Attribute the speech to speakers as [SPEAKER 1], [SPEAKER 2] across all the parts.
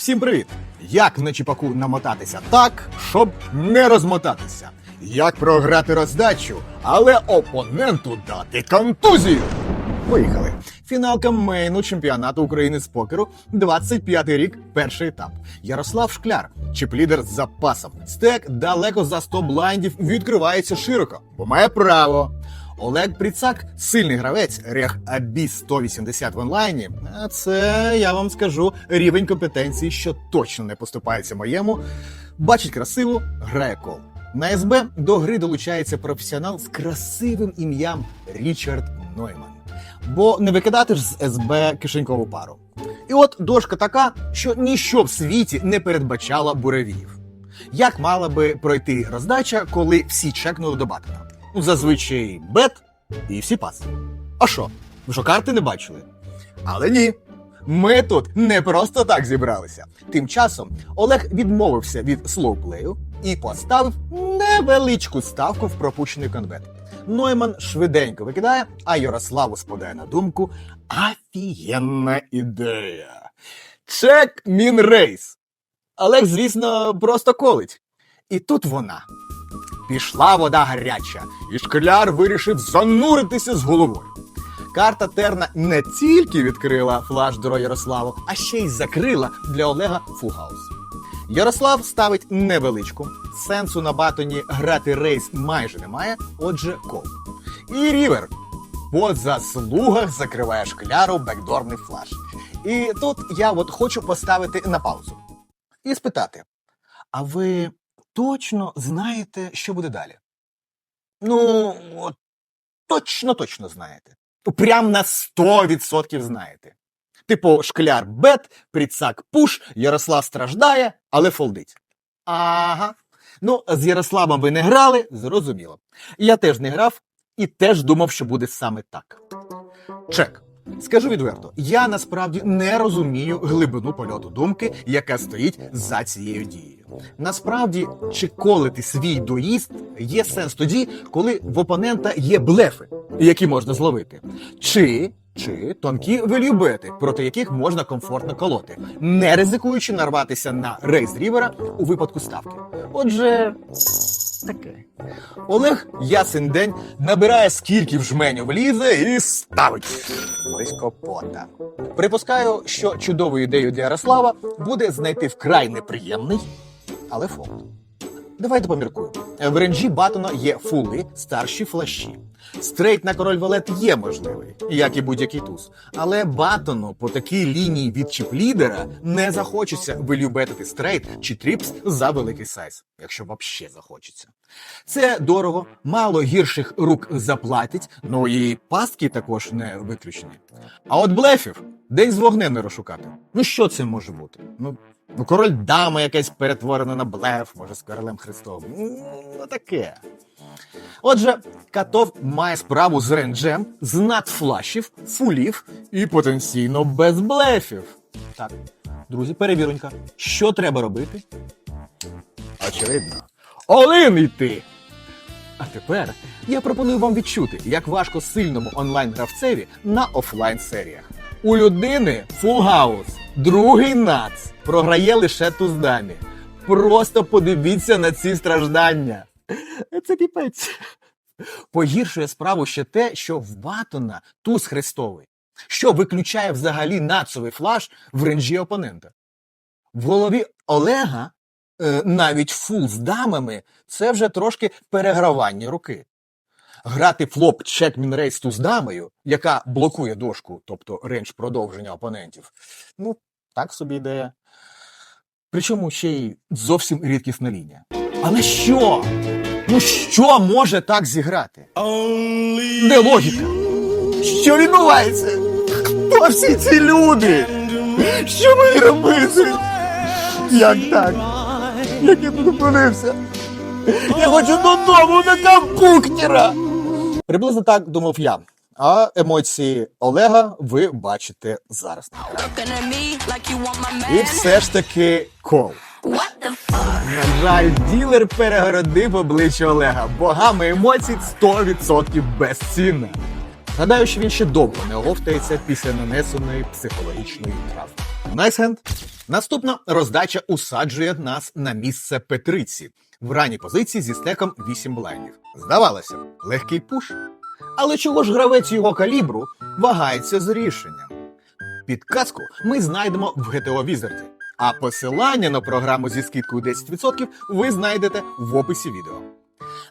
[SPEAKER 1] Всім привіт! Як на чіпаку намотатися так, щоб не розмотатися? Як програти роздачу, але опоненту дати контузію? Поїхали. Фіналка мейну чемпіонату України з покеру, 25-й рік, перший етап. Ярослав Шкляр, чіп-лідер з запасом. Стек далеко за 100 блайндів відкривається широко, бо має право. Олег Пріцак сильний гравець, рех Абі 180 в онлайні. А Це я вам скажу рівень компетенції, що точно не поступається моєму. Бачить красиво, грає кол. На СБ до гри долучається професіонал з красивим ім'ям Річард Нойман. Бо не викидати ж з СБ кишенькову пару. І от дошка така, що ніщо в світі не передбачала буревіїв. Як мала би пройти роздача, коли всі чекнули до батона? Ну, зазвичай бет і всі паси. А що? Ви що карти не бачили? Але ні. Ми тут не просто так зібралися. Тим часом Олег відмовився від слоуплею і поставив невеличку ставку в пропущений конверт. Нойман швиденько викидає, а Ярославу спадає на думку офігенна ідея. Чек мін рейс. Олег, звісно, просто колить. І тут вона. Пішла вода гаряча, і шкляр вирішив зануритися з головою. Карта Терна не тільки відкрила флаш до Ярославу, а ще й закрила для Олега фулхаус. Ярослав ставить невеличку. Сенсу на батоні грати рейс майже немає, отже, кол. І рівер по заслугах закриває шкляру бекдорний флаш. І тут я от хочу поставити на паузу і спитати: а ви точно знаєте, що буде далі? Ну, от, точно, точно знаєте. Прям на 100% знаєте. Типу, шкляр бет, прицак пуш, Ярослав страждає, але фолдить. Ага. Ну, з Ярославом ви не грали, зрозуміло. Я теж не грав і теж думав, що буде саме так. Чек. Скажу відверто, я насправді не розумію глибину польоту думки, яка стоїть за цією дією. Насправді, чеколити свій доїзд є сенс тоді, коли в опонента є блефи, які можна зловити, чи, чи тонкі велюбети, проти яких можна комфортно колоти, не ризикуючи нарватися на рейс рівера у випадку ставки. Отже, таке. Олег ясен день набирає скільки в жменю влізе і ставить близько пота. Припускаю, що чудовою ідеєю для Ярослава буде знайти вкрай неприємний, але фонд. Давайте поміркуємо. В ренджі Батона є фули, старші флаші. Стрейт на король валет є можливий, як і будь-який туз. Але Батону по такій лінії від чіп-лідера не захочеться вилюбетити стрейт чи тріпс за великий сайз, якщо взагалі захочеться. Це дорого, мало гірших рук заплатить, ну і пастки також не виключені. А от блефів день з вогнем не розшукати. Ну що це може бути? Ну, ну король дама якась перетворена на блеф, може з королем Христовим. Ну, таке. Отже, Катов має справу з ренджем, з надфлашів, фулів і потенційно без блефів. Так, друзі, перевіронька, що треба робити? Очевидно. Олин йти! А тепер я пропоную вам відчути, як важко сильному онлайн-гравцеві на офлайн серіях. У людини фулгаус, другий нац, програє лише туздамі. Просто подивіться на ці страждання. Це піпець. Погіршує справу ще те, що в Батона туз хрестовий, що виключає взагалі нацовий флаш в ренжі опонента. В голові Олега е, навіть фул з дамами це вже трошки перегравання руки. Грати флоп чек мінрейс туз дамою, яка блокує дошку, тобто рейндж продовження опонентів. Ну, так собі ідея. Причому ще й зовсім рідкісна лінія. Але що? Ну що може так зіграти? Де логіка? Що відбувається? Хто всі ці люди? Що мені робити? Як так? Як я тут опинився? Я хочу додому на компуктера! Приблизно так думав я. А емоції Олега ви бачите зараз. І все ж таки кол. На жаль, ділер перегородив обличчя Олега. Богами емоцій 100% безцінна. Гадаю, що він ще довго не оговтається після нанесеної психологічної травми. Найсхенд. Наступна роздача усаджує нас на місце Петриці в ранній позиції зі стеком 8 блайндів. Здавалося, б, легкий пуш. Але чого ж гравець його калібру вагається з рішенням? Підказку ми знайдемо в GTO Wizard, а посилання на програму зі скидкою 10% ви знайдете в описі відео.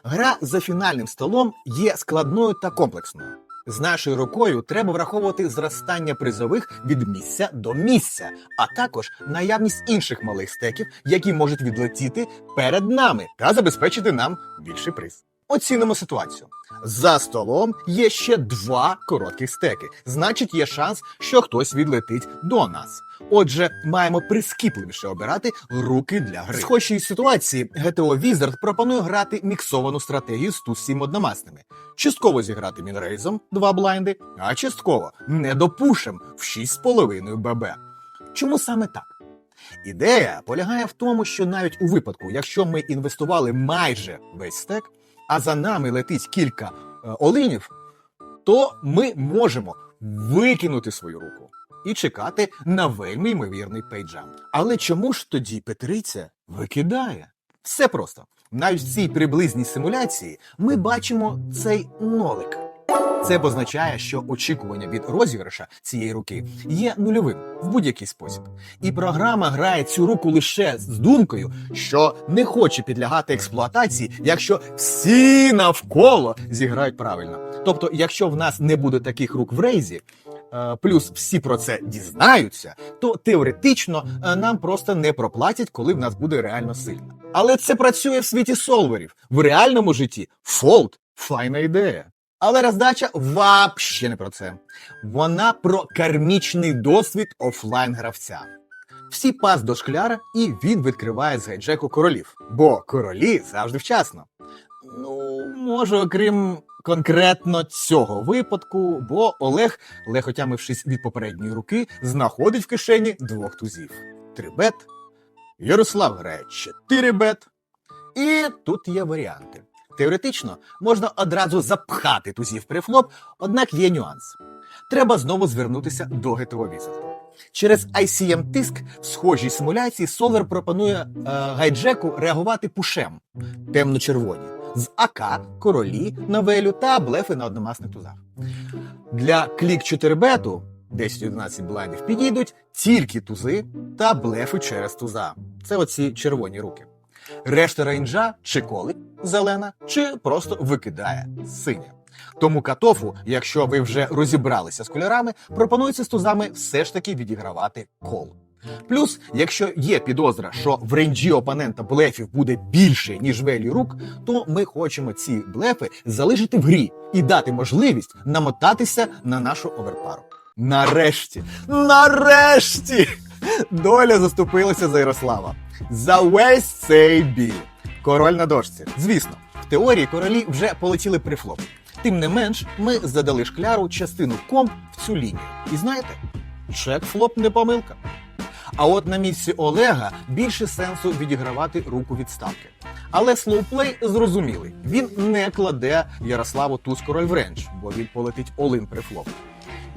[SPEAKER 1] Гра за фінальним столом є складною та комплексною. З нашою рукою треба враховувати зростання призових від місця до місця, а також наявність інших малих стеків, які можуть відлетіти перед нами та забезпечити нам більший приз. Оцінимо ситуацію. За столом є ще два коротких стеки. Значить, є шанс, що хтось відлетить до нас. Отже, маємо прискіпливіше обирати руки для гри. В схожій ситуації GTO Wizard пропонує грати міксовану стратегію з ту-7 одномасними. Частково зіграти мінрейзом 2 блайнди, а частково недопушем в 6,5 ББ. Чому саме так? Ідея полягає в тому, що навіть у випадку, якщо ми інвестували майже весь стек, а за нами летить кілька е, олинів, то ми можемо викинути свою руку і чекати на вельми ймовірний пейджам. Але чому ж тоді Петриця викидає? Все просто. Навіть в цій приблизній симуляції ми бачимо цей нолик. Це позначає, що очікування від розіграша цієї руки є нульовим в будь-який спосіб. І програма грає цю руку лише з думкою, що не хоче підлягати експлуатації, якщо всі навколо зіграють правильно. Тобто, якщо в нас не буде таких рук в рейзі, е, плюс всі про це дізнаються, то теоретично е, нам просто не проплатять, коли в нас буде реально сильно. Але це працює в світі солверів. В реальному житті фолд файна ідея. Але роздача вообще не про це. Вона про кармічний досвід офлайн гравця. Всі пас до шкляра, і він відкриває з гайджеку королів. Бо королі завжди вчасно. Ну, може, окрім конкретно цього випадку, бо Олег, леготямившись від попередньої руки, знаходить в кишені двох тузів: три бет. Ярослав грає 4 бет. І тут є варіанти. Теоретично можна одразу запхати тузів префлоп, однак є нюанс. Треба знову звернутися до GTO Wizard. Через ICM тиск в схожій симуляції Solar пропонує е, гайджеку реагувати пушем темно-червоні з АК, королі, навелю та блефи на одномасних тузах. Для клік 4 бету 10-11 блайндів підійдуть тільки тузи та блефи через туза. Це оці червоні руки. Решта рейнджа чи колить зелена, чи просто викидає синя. Тому катофу, якщо ви вже розібралися з кольорами, пропонується з тузами все ж таки відігравати кол. Плюс, якщо є підозра, що в рейнджі опонента блефів буде більше, ніж велі рук, то ми хочемо ці блефи залишити в грі і дати можливість намотатися на нашу оверпару. Нарешті, нарешті! Доля заступилася за Ярослава. За весь цей бій. Король на дошці. Звісно, в теорії королі вже полетіли при. Тим не менш, ми задали шкляру частину комп в цю лінію. І знаєте, чек флоп не помилка. А от на місці Олега більше сенсу відігравати руку відставки. Але слоуплей зрозумілий. Він не кладе Ярославу туз король в рендж, бо він полетить олин при флоп.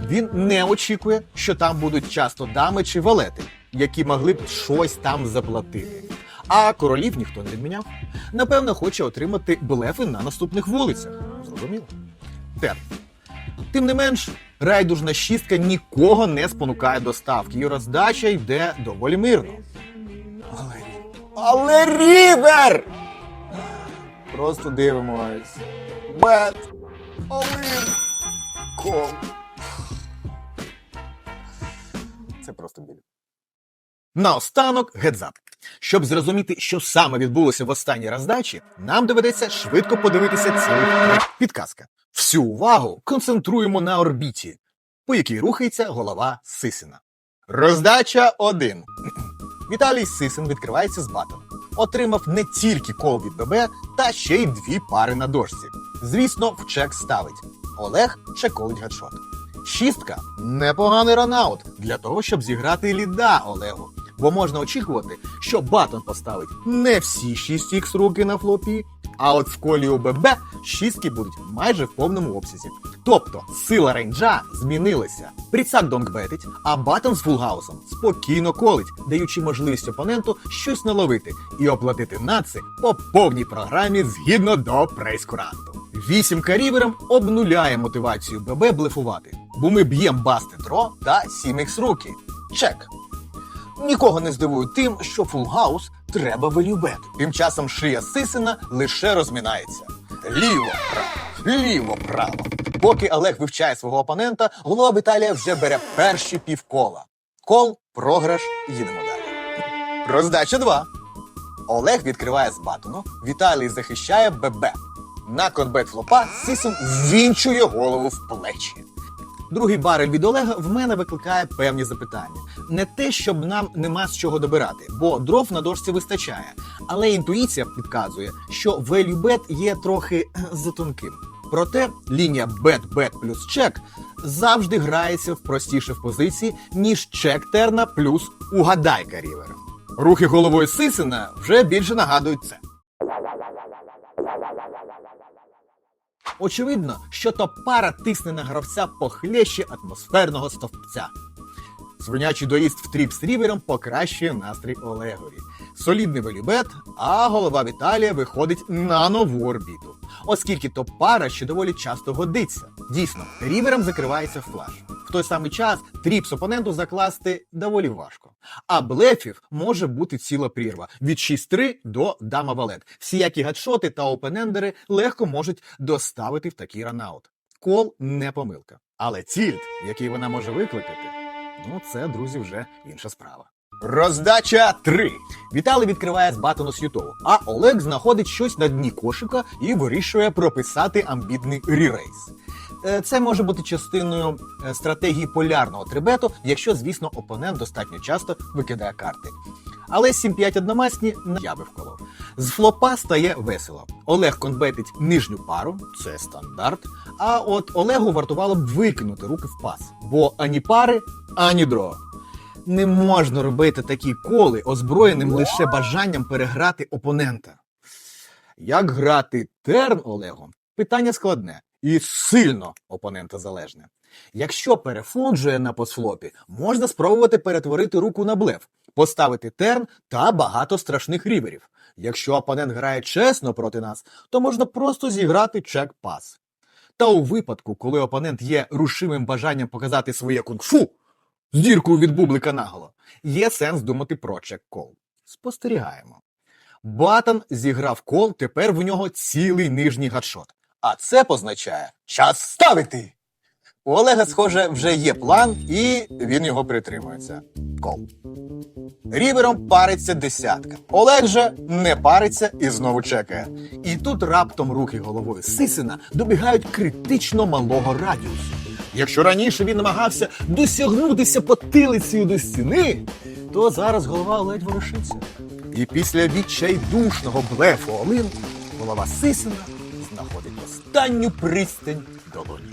[SPEAKER 1] Він не очікує, що там будуть часто дами чи валети, які могли б щось там заплатити. А королів ніхто не відміняв. Напевно, хоче отримати блефи на наступних вулицях. Зрозуміло. Тер. Тим не менш, райдужна шістка нікого не спонукає до ставки, і роздача йде доволі мирно. Але, але рівер! Просто дивимось. Бет, Олин, кол. Це просто біль. Наостанок гедзап. Щоб зрозуміти, що саме відбулося в останній роздачі, нам доведеться швидко подивитися цілий. Підказка. Всю увагу концентруємо на орбіті, по якій рухається голова Сисина. Роздача 1. Віталій Сисин відкривається з батом. Отримав не тільки кол від ББ, та ще й дві пари на дошці. Звісно, в чек ставить. Олег чеколить гадшот. Шістка непоганий ранаут для того, щоб зіграти ліда Олегу. Бо можна очікувати, що батон поставить не всі 6х руки на флопі, а от в колі ОББ шістки будуть майже в повному обсязі. Тобто сила рейнджа змінилася. Пріцак донгбетить, а батон з фулгаусом спокійно колить, даючи можливість опоненту щось наловити і оплатити наци по повній програмі згідно до прейскуранту. Вісім карівером обнуляє мотивацію ББ блефувати, бо ми б'єм басти дро та 7х руки. Чек. Нікого не здивую тим, що фулгаус треба велюбет. Тим часом шия Сисина лише розмінається. Ліво, право, ліво, право. Поки Олег вивчає свого опонента, голова Віталія вже бере перші півкола. Кол, програш, їдемо далі. Роздача 2. Олег відкриває з батону, Віталій захищає ББ. На конбет флопа Сисин ввінчує голову в плечі. Другий барель від Олега в мене викликає певні запитання. Не те, щоб нам нема з чого добирати, бо дров на дошці вистачає. Але інтуїція підказує, що bet є трохи е, затонким. Проте лінія bet-bet плюс чек завжди грається в простіше в позиції, ніж чек терна плюс угадайка рівера. Рухи головою Сисина вже більше нагадують це. Очевидно, що то пара тисне на гравця похлеще атмосферного стовпця. Свинячий доїзд в тріп з рівером покращує настрій Олегові. Солідний велюбет, а голова Віталія виходить на нову орбіту. Оскільки топ-пара ще доволі часто годиться. Дійсно, рівером закривається флаш. В той самий час тріпс опоненту закласти доволі важко. А блефів може бути ціла прірва від 6-3 до дама валет. Всіякі гадшоти та опенендери легко можуть доставити в такий ранаут. Кол не помилка. Але цільт, який вона може викликати, ну це, друзі, вже інша справа. Роздача 3. Віталій відкриває з батону С'ютову, а Олег знаходить щось на дні кошика і вирішує прописати амбітний ререйс. Е, Це може бути частиною е, стратегії полярного трибету, якщо, звісно, опонент достатньо часто викидає карти. Але 7-5 одномасні я би вколов. З флопа стає весело. Олег конбетить нижню пару, це стандарт. А от Олегу вартувало б викинути руки в пас, бо ані пари, ані дро. Не можна робити такі коли, озброєним лише бажанням переграти опонента. Як грати терн Олегом? Питання складне і сильно опонента залежне. Якщо перефуджує на посфлопі, можна спробувати перетворити руку на блеф, поставити терн та багато страшних ріверів. Якщо опонент грає чесно проти нас, то можна просто зіграти чек-пас. Та у випадку, коли опонент є рушимим бажанням показати своє кунг-фу з діркою від бублика наголо, є сенс думати про чек-кол. Спостерігаємо. Батон зіграв кол, тепер в нього цілий нижній гадшот. А це позначає час ставити. У Олега, схоже, вже є план, і він його притримується. Кол. Рівером париться десятка. Олег же не париться і знову чекає. І тут раптом руки головою Сисина добігають критично малого радіусу. Якщо раніше він намагався досягнутися потилицею до стіни, то зараз голова ледь ворушиться. І після відчайдушного блефу Олин голова Сисина знаходить останню пристань долоні.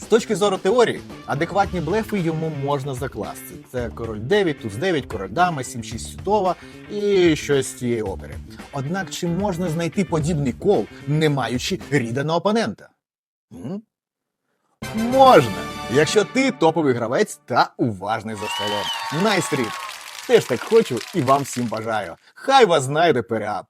[SPEAKER 1] З точки зору теорії, адекватні блефи йому можна закласти. Це король 9, туз 9, король дама, 7-6 сютова і щось з цієї опери. Однак чи можна знайти подібний кол, не маючи ріда на опонента? М? Можна, якщо ти топовий гравець та уважний за столом. Найстріт! Теж так хочу і вам всім бажаю. Хай вас знайде переап.